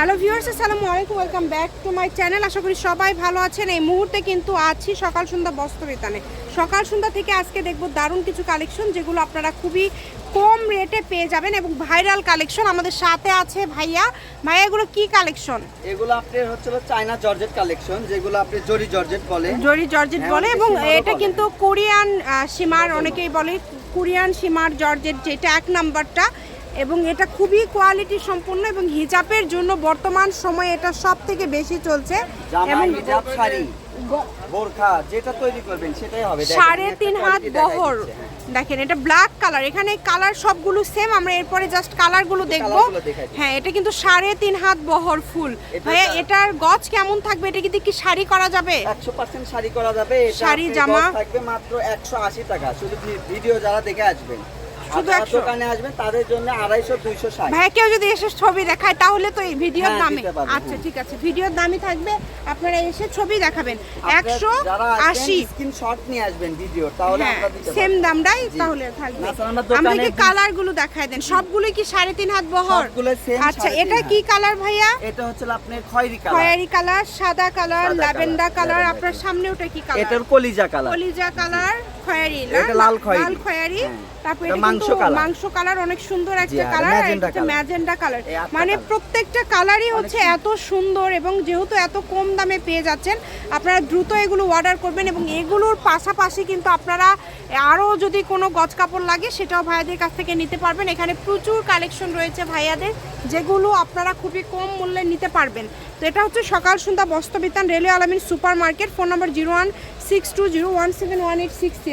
Hello viewers আসসালামু আলাইকুম welcome back to my channel. আশা করি সবাই ভালো আছেন। এই মুহূর্তে কিন্তু আছি সকাল সন্ধ্যা বস্ত্র বিতানে। সকাল সন্ধ্যা থেকে আজকে দেখব দারুণ কিছু কালেকশন যেগুলো আপনারা খুবই কম রেটে পেয়ে যাবেন এবং ভাইরাল কালেকশন আমাদের সাথে আছে ভাইয়া। ভাইয়া এগুলো কি কালেকশন এগুলো আপনার হচ্ছে চায়না জর্জেট কালেকশন যেগুলো আপনি জরি জর্জেট বলে। জরি জর্জেট হ্যাঁ, বলে এবং এটা কিন্তু কোরিয়ান সীমার অনেকেই বলে। কোরিয়ান সীমার জর্জেট যেটা এক নাম্বারটা এবং এটা খুবই কোয়ালিটি সম্পন্ন এবং হিজাবের জন্য বর্তমান সময়ে এটা সব থেকে বেশি চলছে। এবং হিজাব শাড়ি বোরখা যেটা তৈরি করবেন সেটাই হবে। সাড়ে তিন হাত বহর। হ্যাঁ। দেখেন এটা ব্ল্যাক কালার এখানে কালার সবগুলো সেম আমরা এরপরে জাস্ট কালারগুলো দেখব। হ্যাঁ এটা কিন্তু সাড়ে তিন হাত বহর ফুল। ভাইয়া এটার গজ কেমন থাকবে? এটা কিন্তু কি শাড়ি করা যাবে? 100% শাড়ি করা যাবে। শাড়ি, জামা? থাকবে মাত্র 180 টাকা। শুধু ভিডিও যারা দেখে আসবেন। শুধু আপনারা 100 দোকানে আসবেন তাদের জন্য 250 260 ভাইয়া কেউ যদি এসে ছবি দেখায় তাহলে তো এই ভিডিওর হ্যাঁ, দামে আচ্ছা হ্যাঁ। ঠিক আছে। ভিডিওর দামই থাকবে আপনারা এসে ছবি দেখাবেন। একশো আশি। স্ক্রিনশট নিয়ে আসবেন ভিডিও তাহলে হ্যাঁ সেম দামটাই তাহলে থাকবে। আমরা বিশ- কালারগুলো দেখায় দেন? সবগুলোই কি সাড়ে তিন হাত বহর? আচ্ছা এটা কি কালার ভাইয়া? এটা হচ্ছে আপনার খয়েরি কালার খয়েরি কালার সাদা কালার ল্যাভেন্ডার কালার আপনার সামনে ওটা কি কালার এটার কলিজা কালার কলিজা কালার খয়েরি না? এটা লাল খয়েরি। লাল খয়েরি। হ্যাঁ। তারপর এটা মাংস colour। মাংস কালার অনেক সুন্দর একটা কালার আর এটা ম্যাজেন্ডা কালার। মানে প্রত্যেকটা কালারই হচ্ছে এত সুন্দর এবং যেহেতু এত কম দামে পেয়ে যাচ্ছেন আপনারা দ্রুত এগুলো অর্ডার করবেন এবং এগুলোর পাশাপাশি কিন্তু আপনারা আরও যদি কোনো গজ কাপড় লাগে সেটাও ভাইয়াদের কাছ থেকে নিতে পারবেন। এখানে প্রচুর কালেকশন রয়েছে ভাইয়াদের যেগুলো আপনারা খুবই কম মূল্যে নিতে পারবেন। তো এটা হচ্ছে সকাল সন্ধ্যা বস্ত্র বস্ত্রবিতান railway Alamin super market phone number zero one six two zero one seven one eight six three.